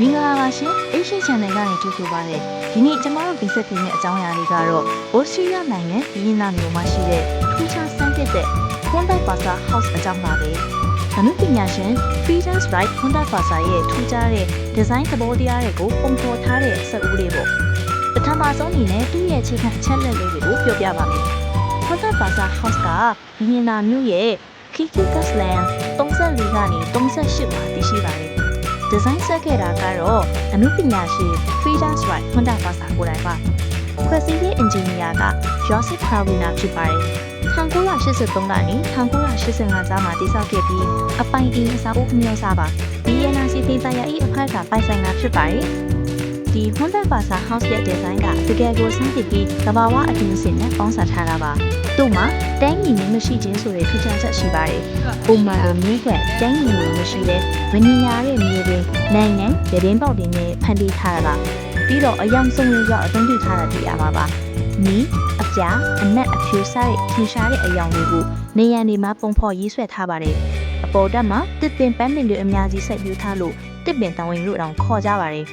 မင်္ဂလာပါရှင် Asian Channel ကနေကြိုဆိုပါရစေဒီနေ့ကျမတို့တင်ဆက်ပေးမယ့်အကြောင်းအရာလေးကတော့ Australia နိုင်ငံဗီယင်နာမြို့မှာရှိတဲ့ထူးခြားဆန်းသစ်တဲ့ Honda Plaza House အကြောင်းပါပဲအမှုပညာရှင် Freedom's Right Honda Plaza ရဲ့ထူးခြားတဲ့ design သဘောတရားတွေကိုပုံဖော်ထားတဲ့စက်ဦးလေးပေါ့ပထမဆုံးအနေနဲ့သူ့ရဲ့အခြေခံအချက်လက်လေးတွေကိုပြောပြပါမယ် Honda Plaza House ကဗီယင်နာမြို့ရဲ့ Kiki Gasland 34ကနေ38မှာတည်ရှိပါတယ် ဒီဇိုင်းဆက်ခဲ့တာကတော့အမှုပညာရှင် Freedom's Right Honda Plaza ကိုယ်တိုင်ပါဖွဲ့စည်းရေးအင်ဂျင်နီယာက Joseph Carvina ဖြစ်ပါတယ်1983ကနေ1985ကြားမှာတည်ဆောက်ခဲ့ပြီးအပိုင်အင်းအစာအုပ်မျိုးစားပါ BNC ဒေသရ၏အဖက်ကပိုင်ဆိုင်တာဖြစ်ပါတယ် ဒီ Honda Plaza House ရဲ့ဒီဇိုင်းကတကယ်ကိုစမ်းသစ်ပြီးသဘာဝအပြင်စင်နဲ့ပေါင်းစပ်ထားတာပါသူ့မှာတန်းညီမျိုးမရှိခြင်းဆိုတဲ့ထူးခြားချက်ရှိပါတယ်ပုံမှန်လိုမျိုးခွက်တန်းညီမျိုးမရှိတဲ့မညီညာတဲ့မျိုးတွေနိုင်ငံရင်းပေါက်တွေနဲ့ဖန်တီးထားတာပါပြီးတော့အယောင်ဆုံးလေးရောက်အသုံးပြုထားတာတွေ့ရပါပါနီးအပြာအနက်အဖြူစားတဲ့ထင်ရှားတဲ့အယောင်တွေကိုနေရန်တွေမှာပုံဖော်ရေးဆွဲထားပါတယ်အပေါ်တက်မှာတစ်ပင်ပန်းပင်တွေအများကြီးဆက်ပြထားလို့တစ်ပင်တောင်ဝင်လို့တောင်ခေါ်ကြပါတယ်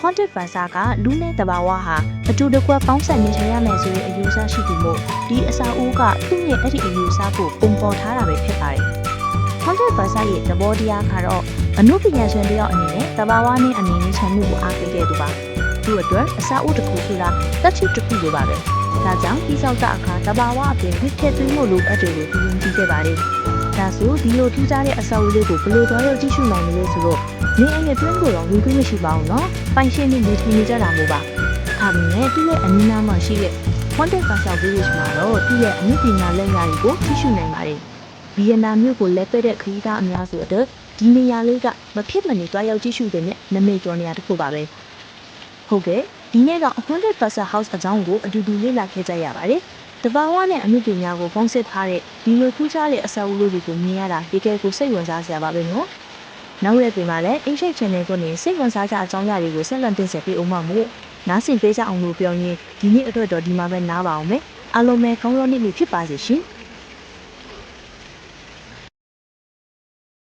Haunted Plaza ကလူနဲ့တဘာဝဟာအတူတကွပေါင်းဆက်နေထိုင်ရမယ်ဆိုတဲ့အယူဆရှိသူမို့ဒီအစာအိုးကသူ့ရဲ့အဲ့ဒီအယူဆကိုပုံပေါ်ထားတာပဲဖြစ်ပါတယ်။ Haunted Plaza ရဲ့သဘောတရားကတော့အနုပညာရှင်တယောက်အနေနဲ့တဘာဝနဲ့အနေနဲ့ခြံမှုကိုအားပေးခဲ့သူပါ။သူ့အတွက်အစာအိုးတစ်ခုဆိုတာတက်ချစ်တစ်ခုလိုပါပဲ။ဒါကြောင့်ဒီဆောက်တာအခါတဘာဝအပြင်ဝိထက်သွင်းဖို့လိုအပ်တယ်လို့သူယုံကြည်ခဲ့ပါတယ်။ ဒါဆိုဒီလိုထူးခြားတဲ့အစာအိုးလေးကိုဘယ်လိုသွားရောက်ကြည့်ရှုနိုင်မလဲဆိုတော့နေအိမ်နဲ့တွင်းကိုတော့ဝင်ခွင့်မရှိပါဘူးနော်။ပိုင်ရှင်နဲ့နေထိုင်နေကြတာမို့ပါ။ဒါပေမဲ့သူ့ရဲ့အနီးနားမှာရှိတဲ့ Haunted Plaza Village မှာတော့သူ့ရဲ့အမှုပညာလက်ရာတွေကိုကြည့်ရှုနိုင်ပါတယ်။ဗီယက်နမ်မြို့ကိုလက်သက်တဲ့ခရီးသားအများစုအတွက်ဒီနေရာလေးကမဖြစ်မနေတွားရောက်ကြည့်ရှုတဲ့နဲ့နမိတ်ကျော်နေရာတစ်ခုပါပဲ။ဟုတ်ကဲ့ဒီနေ့တော့ Haunted Plaza House အကြောင်းကိုအတူတူလေ့လာခဲ့ကြရပါတယ်။ တဘာဝနဲ့အမှုပညာကို ပေါင်းစပ်ထားတဲ့ ဒီလိုထူးခြားတဲ့ အဆောက်အဦလေးတွေကို မြင်ရတာဒီကဲကို စိတ်ဝင်စားစရာပါပဲနော်။နောက်ရက်တွေမှာလည်း Ancient Channel ကနေ စိတ်ဝင်စားကြအကြောင်းအရာတွေကို ဆက်လက် တင်ဆက်ပေးအောင်ပါမို့ နားဆင်ပေးကြအောင်လို့ ပြောရင်း ဒီနေ့အတွက်တော့ ဒီမှာပဲ နားပါအောင်မယ် အားလုံးပဲ ကောင်းရောနေ့နေ့ဖြစ်ပါစေရှင်။